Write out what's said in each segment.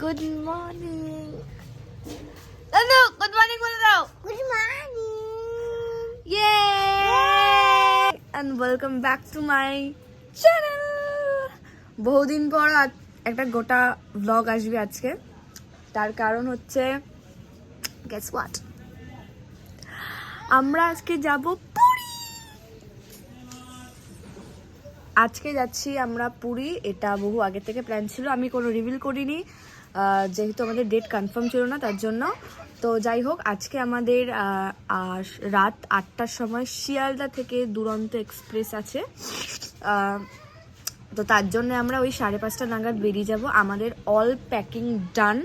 Good morning দাদু good morning বলে দাও গুড মর্নিং ইয়ে and welcome back to my channel বহুদিন পর একটা গোটা ব্লগ আসবে আজকে। তার কারণ হচ্ছে গেস হোয়াট আমরা আজকে যাব পুরী। আজকে যাচ্ছি আমরা পুরী। এটা বহু আগে থেকে প্ল্যান ছিল আমি কোনো রিভিল করিনি। যেহেতু আমাদের ডেট কনফার্ম ছিল না, তার জন্য। তো যাই হোক, আজকে আমাদের রাত আটটার সময় শিয়ালদা থেকে দুরন্ত এক্সপ্রেস আছে। তো তার জন্য আমরা ওই সাড়ে পাঁচটা নাগাদ বেরিয়ে যাব। আমাদের all packing done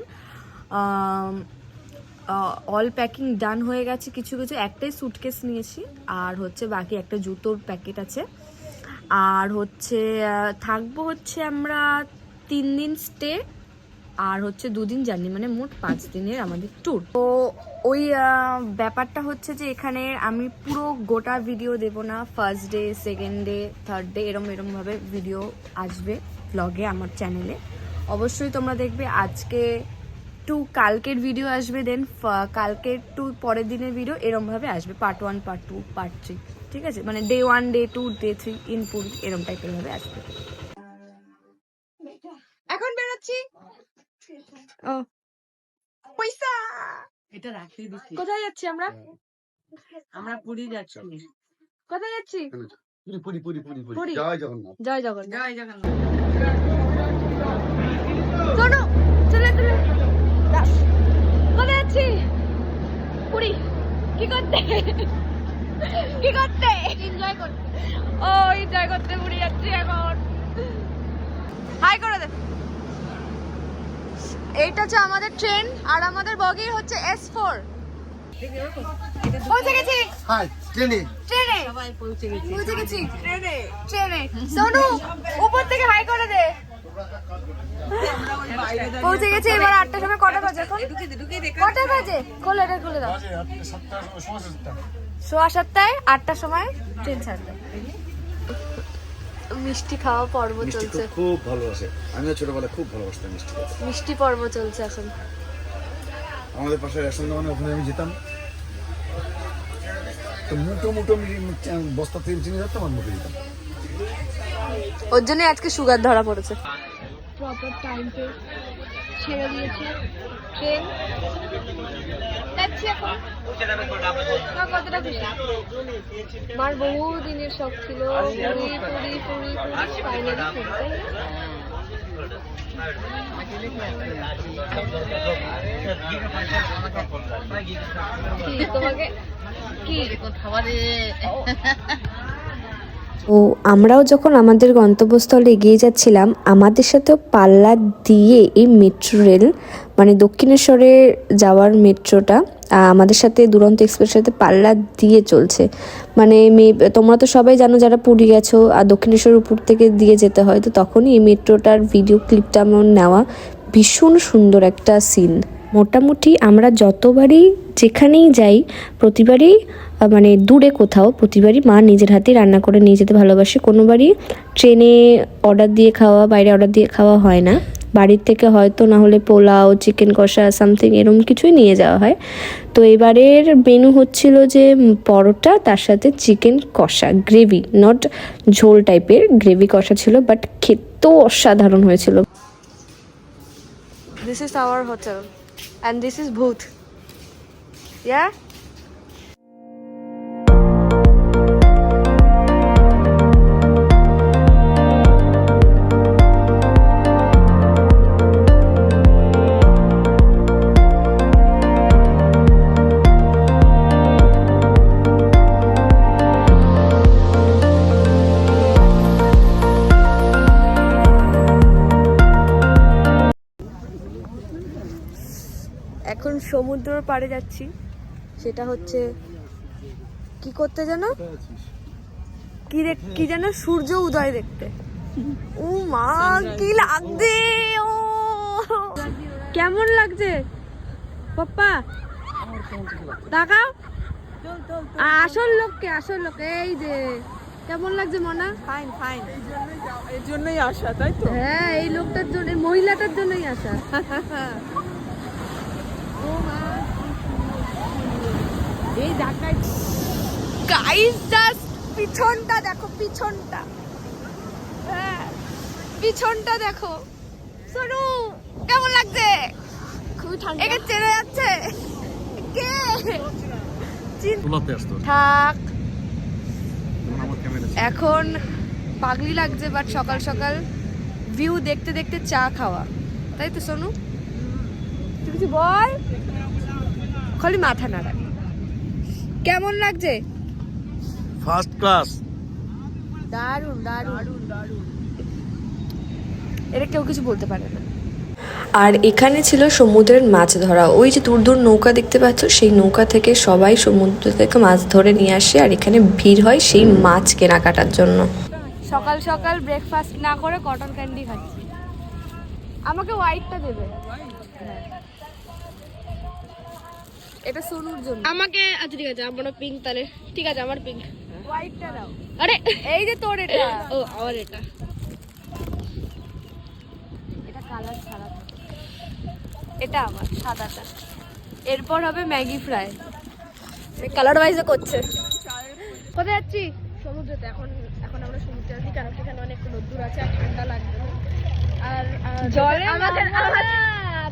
all packing done হয়ে গেছে কিছু কিছু। একটাই সুটকেস নিয়েছি, আর হচ্ছে বাকি একটা জুতোর প্যাকেট আছে। আর হচ্ছে থাকব হচ্ছে আমরা তিন দিন স্টে আর হচ্ছে দুদিন জার্নি মানে মোট পাঁচ দিনের আমাদের ট্যুর তো ওই ব্যাপারটা হচ্ছে যে এখানে আমি পুরো গোটা ভিডিও দেব না first day second day third day এরম, এরমভাবে ভিডিও আসবে ব্লগে আমার চ্যানেলে অবশ্যই তোমরা দেখবে আজকে টু কালকের ভিডিও আসবে দেন কালকের টু পরের দিনের ভিডিও এরমভাবে আসবে part one part two part three ঠিক আছে? মানে day one day two day three in Puri এরম টাইপের ভাবে আসবে এখন বেরোচ্ছি ও পয়সা! এটা রাখতে দিচ্ছি কোথায় যাচ্ছি আমরা? আমরা পুরী যাচ্ছি। কোথায় যাচ্ছি? পুরি পুরি পুরি পুরি? জয় জগন্নাথ। জয় জগন্নাথ। জয় জগন্নাথ। শোনো চলে চলে দাস কোথায় যাচ্ছি? পুরী। কি করতে? কি করতে? এনজয় করতে। ও এনজয় করতে পুরী যাচ্ছি এখন। হাই করে দে। এইটা হচ্ছে আমাদের ট্রেন আর আমাদের বগি হচ্ছে এস ফোর পৌঁছে গেছি। হাই ট্রেনে ট্রেনে সবাই পৌঁছে গেছি। পৌঁছে গেছি। ট্রেনে ট্রেনে সোনু উপর থেকে হাই করে দে। পৌঁছে গেছি এবার আটটার সময় কটা বাজে এখন? কটা বাজে? খোলে এটা খুলে দাও। সোয়া সাতটায় আটটার সময় ট্রেন ছাড়বে। মিষ্টি খাওয়া পর্ব মিষ্টি চলছে। খুব খুব ভালোবাসে আমিও ছোটবেলায় খুব ভালোবাসতাম মিষ্টি খেতে। মিষ্টি পর্ব চলছে এখন। আমাদের পাশে রেশন দোকানে ওখানে আমি যেতাম তো মুটো মুটো মি- বস্তা তেল চিনি যেতাম আর মুখে দিতাম। ওর জন্য আজকে সুগার ধরা পড়েছে। প্রপার টাইমে ছেড়ে দিয়েছে। ট্রেন যাচ্ছি এখন। মা কতটা খুশি? মার বহু দিনের শখ ছিল, পুরি পুরি পুরি পুরি ফাইনালি আমরাও যখন আমাদের গন্তব্যস্থলে এগিয়ে যাচ্ছিলাম, আমাদের সাথেও পাল্লা দিয়ে এই মেট্রো রেল মানে দক্ষিণেশ্বরে যাওয়ার মেট্রোটা আমাদের সাথে দুরন্ত এক্সপ্রেসের সাথে পাল্লা দিয়ে চলছে। মানে মে- তোমরা তো সবাই জানো যারা পুরী গেছো আর দক্ষিণেশ্বর উপর থেকে দিয়ে যেতে হয়, তো তখনই এই মেট্রোটার ভিডিও ক্লিপটা আমার নেওয়া ভীষণ সুন্দর একটা সিন মোটামুটি আমরা যতবারই যেখানেই যাই, প্রতিবারই মানে দূরে কোথাও, প্রতিবারই মা নিজের হাতে রান্না করে নিয়ে যেতে ভালোবাসে। কোনোবারই ট্রেনে অর্ডার দিয়ে খাওয়া, বাইরে অর্ডার দিয়ে খাওয়া হয় না। বাড়ির থেকে হয়তো না হলে পোলাও চিকেন কষা সামথিং এরকম কিছুই নিয়ে যাওয়া হয় তো এবারের মেনু হচ্ছিল যে পরোটা তার সাথে চিকেন কষা গ্রেভি নট ঝোল টাইপের গ্রেভি কষা ছিল বাট খেতেও অসাধারণ হয়েছিল This is our hotel, and this is booth. Yeah. সমুদ্রের পাড়ে যাচ্ছি। সেটা হচ্ছে কি করতে যেন? কি দেখ কি যেন সূর্য উদয় দেখতে। ও মা কি লাগছে ও। কেমন লাগছে? পাপ্পা তাকাও। আসল লোককে আসল লোক এই যে কেমন লাগছে মনা? ফাইন ফাইন এর জন্যই আসা তাই তো? হ্যাঁ এই লোকটার জন্য মহিলাটার জন্যই আসা। এই ঢাকায় গাইস জাস্ট পিছনটা দেখো পিছনটা। হ্যাঁ পিছনটা দেখো। সোনু কেমন লাগছে? খুবই ঠান্ডা। একে চেনে যাচ্ছে? কে? থাক। এখন পাগলি লাগছে বাট সকাল সকাল ভিউ দেখতে দেখতে চা খাওয়া। তাই তো সোনু? তুই কিছু বল। খালি মাথা নাড়া। কেমন লাগছে? ফার্স্ট ক্লাস দারুণ দারুণ। এটা কেউ কিছু বলতে পারে না। আর এখানে ছিল সমুদ্রের মাছ ধরা। ওই যে দূর দূর নৌকা দেখতে পাচ্ছ সেই নৌকা থেকে সবাই সমুদ্র থেকে মাছ ধরে নিয়ে আসে আর এখানে ভিড় হয় সেই মাছ কেনাকাটার জন্য। সকাল সকাল ব্রেকফাস্ট না করে কটন ক্যান্ডি খাচ্ছি। আমাকে হোয়াইটটা দেবে। এটা সোনুর জন্য আমাকে আচ্ছা ঠিক আছে আমার পিঙ্ক তাহলে। ঠিক আছে আমার পিঙ্ক হোয়াইটটা দাও আরে এই যে তোর এটা। ও আমার এটা। এটা কালার ছাড়া এটা আমার সাদাটা। এরপর হবে ম্যাগি ফ্রাই। কালার ওয়াইজে করছে। কোথায় যাচ্ছি? সমুদ্রতে। এখন এখন আমরা সমুদ্রে আছি কারণ সেখানে অনেক রোদ্দুর আছে আর ঠান্ডা লাগবে। আর জলে না,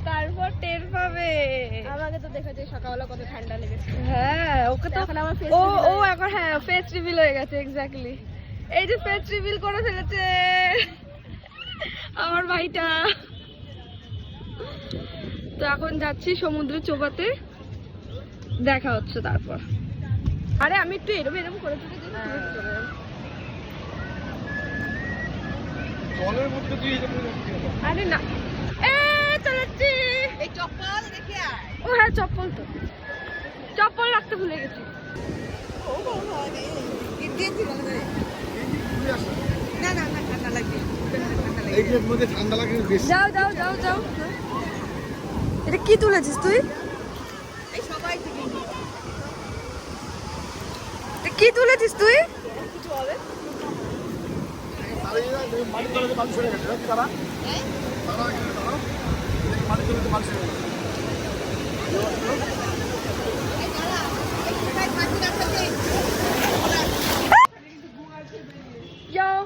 তারপর টের পাবে। আমাকে তো দেখেছে সকালবেলা কত ঠান্ডা লেগেছে। হ্যাঁ ওকে তো এখন আমার ও ও এখন হ্যাঁ ফেস রিভিল হয়ে গেছে এক্স্যাক্টলি এই যে ফেস রিভিল করে ফেলেছে। আমার ভাইটা। তো এখন যাচ্ছি সমুদ্র চোবাতে দেখা হচ্ছে তারপর। আরে আমি একটু এরম এরম করে তুই আরে না চালাচ্ছি। এই চপ্পল দেখে আয়। ও হ্যাঁ চপ্পল তো। চপ্পল রাখতে ভুলে গেছি। ও বাবা রে গিয়ে না না না ঠান্ডা লাগবে। এইটার মধ্যে ঠান্ডা লাগে বেশি? যাও যাও যাও যাও এটা কি তুলেছিস তুই? এই সবাই থেকে এটা কি তুলেছিস তুই? তলাতে হয়ে গেছে তারা? তারা এখানে দাঁড়াও। দেখি মাটির তলাতে মানুষ হয়ে গেছে যাও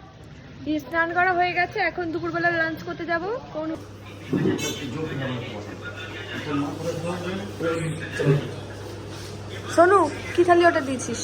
স্নান করা হয়ে গেছে, এখন দুপুরবেলা লাঞ্চ করতে যাব। কোন সোনু, কি থালি ওটা দিয়েছিস?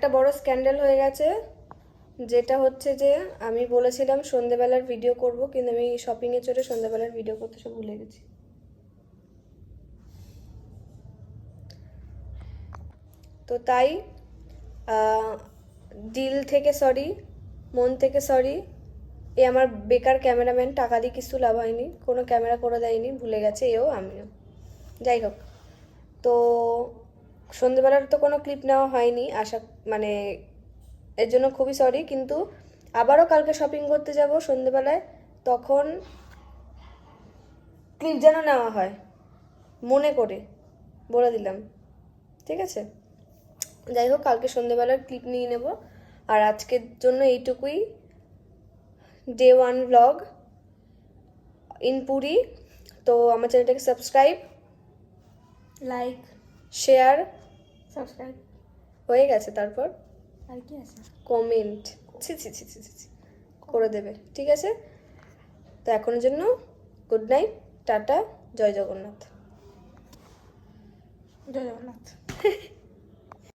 একটা বড় স্ক্যান্ডেল হয়ে গেছে, যেটা হচ্ছে যে আমি বলেছিলাম সন্ধেবেলার ভিডিও করব, কিন্তু আমি শপিংয়ে চড়ে সন্ধেবেলার ভিডিও করতে সব ভুলে গেছি। তো তাই ডিল থেকে সরি মন থেকে সরি এ আমার বেকার ক্যামেরাম্যান, টাকা দিয়ে কিছু লাভ হয়নি, কোনো ক্যামেরা করে দেয়নি, ভুলে গেছে, এও আমিও। যাই হোক, তো সন্ধেবেলার তো কোনো ক্লিপ নেওয়া হয়নি, আশা মানে এর জন্য খুবই সরি কিন্তু আবারও কালকে শপিং করতে যাব সন্ধেবেলায়, তখন ক্লিপ যেন নেওয়া হয়, মনে করে বলে দিলাম, ঠিক আছে? যাই হোক, কালকে সন্ধেবেলার ক্লিপ নিয়ে নেব, আর আজকের জন্য এইটুকুই day one vlog in Puri তো আমার চ্যানেলটাকে সাবস্ক্রাইব লাইক শেয়ার সাবস্ক্রাইব হয়ে গেছে তারপর? আর কি আছে? কমেন্ট ছি ছি ছি ছি ছি। করে দেবে ঠিক আছে? তো এখনের জন্য গুড নাইট টাটা জয় জগন্নাথ। জয় জগন্নাথ।